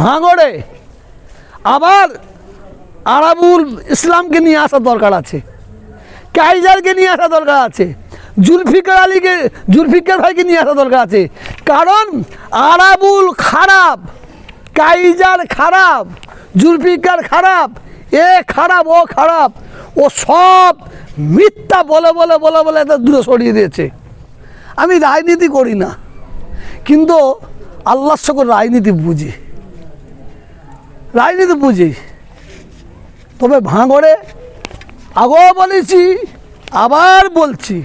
ভাঙড়ে। আবার আরাবুল ইসলামকে নিয়ে আসা দরকার আছে। কাইজারকে নিয়ে আসা দরকার আছে। জুলফিকার আলীকে, জুলফিকার ভাইকে নিয়ে আসা দরকার আছে। কারণ আরাবুল খারাপ, কাইজার খারাপ, জুলফিকার খারাপ, এ খারাপ, ও খারাপ, ও সব মিথ্যা বলে বলে বলে বলে এত দূরে সরিয়ে দিয়েছে। আমি রাজনীতি করি না, কিন্তু আল্লাহর সকল রাজনীতি বুঝি। রাজনীতি বুঝি তবে ভাঙড়ে আগেও বলেছি, আবার বলছি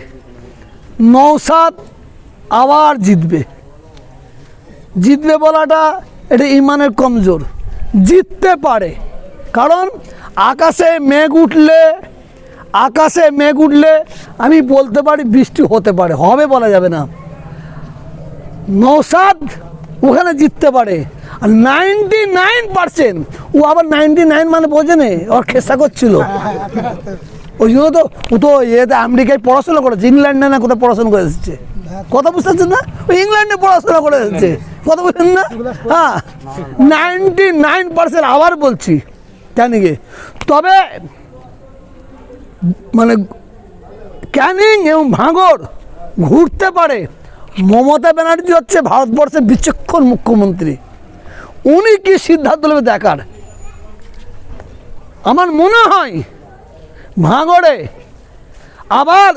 নৌসাদ আবার জিতবে। জিতবে বলাটা এটা ইমানের কমজোর। জিততে পারে, কারণ আকাশে মেঘ উঠলে, আকাশে মেঘ উঠলে আমি বলতে পারি বৃষ্টি হতে পারে, হবে বলা যাবে না। নৌসাদ ওখানে জিততে পারে। আর নাইনটি নাইন পার্সেন্ট ও আবার নাইনটি নাইন মানে বোঝে নে, ওর খেসা করছিল। ওই জন্য তো, ও তো এতে আমেরিকায় পড়াশোনা করেছে ইংল্যান্ডে না কোথাও পড়াশোনা করে এসেছে। কথা বুঝতে পারছেন না? ওই ইংল্যান্ডে পড়াশোনা করে এসেছে। কথা বুঝলেন না? হ্যাঁ নাইনটি নাইন পার্সেন্ট আবার বলছি গে তবে মানে ক্যানিং এবং ভাঙর ঘুরতে পারে। মমতা ব্যানার্জি হচ্ছে ভারতবর্ষের বিচক্ষণ মুখ্যমন্ত্রী। উনি কি সিদ্ধান্ত নেবে দেখার? আমার মনে হয় ভাঙড়ে আবার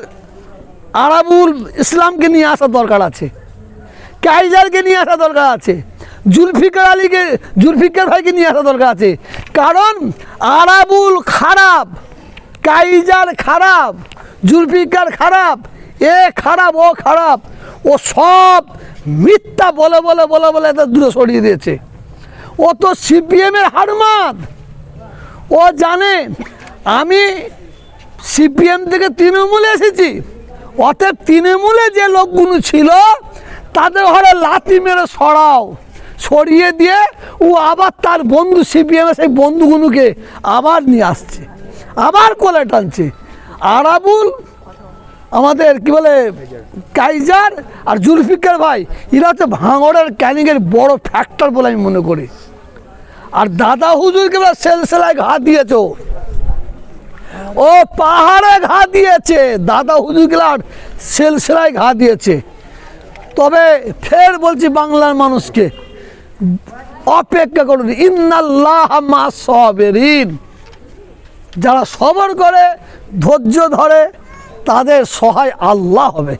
আরাবুল ইসলামকে নিয়ে আসা দরকার আছে। কাইজারকে নিয়ে আসা দরকার আছে। জুলফিকার আলীকে, জুলফিকার ভাইকে নিয়ে আসা দরকার আছে। কারণ আরাবুল খারাপ, কাইজার খারাপ, জুলফিকার খারাপ, এ খারাপ, ও খারাপ। ও সব মিথ্যা বলে বলে বলে বলে এত দূরে সরিয়ে দিয়েছে। ও তো সিপিএমের হারমাদ ও জানে, আমি সিপিএম থেকে তৃণমূলে এসেছি। অতএব তৃণমূলে যে লোকগুলো ছিল, তাদের ঘরে লাথি মেরে সরাও। সরিয়ে দিয়ে ও আবার তার বন্ধু সিপিএমের সেই বন্ধুগুলোকে আবার নিয়ে আসছে, আবার কোলে টানছে। আরাবুল আমাদের কি বলে, কাইজার আর জুলফিকার ভাই, এরা হচ্ছে ভাঙড়ের ক্যানিংয়ের বড় ফ্যাক্টর বলে আমি মনে করি। আর দাদা হুজুরকে সেলসেলায় ঘা দিয়েছ। ও পাহাড়ে ঘা দিয়েছে। দাদা হুজুর গেলার সেলসেলায় ঘা দিয়েছে। তবে ফের বলছি বাংলার মানুষকে, অপেক্ষা করুন। ইন্নাল্লাহ মা সবেরিন। যারা সবর করে, ধৈর্য ধরে তাদের সহায় আল্লাহ হবে।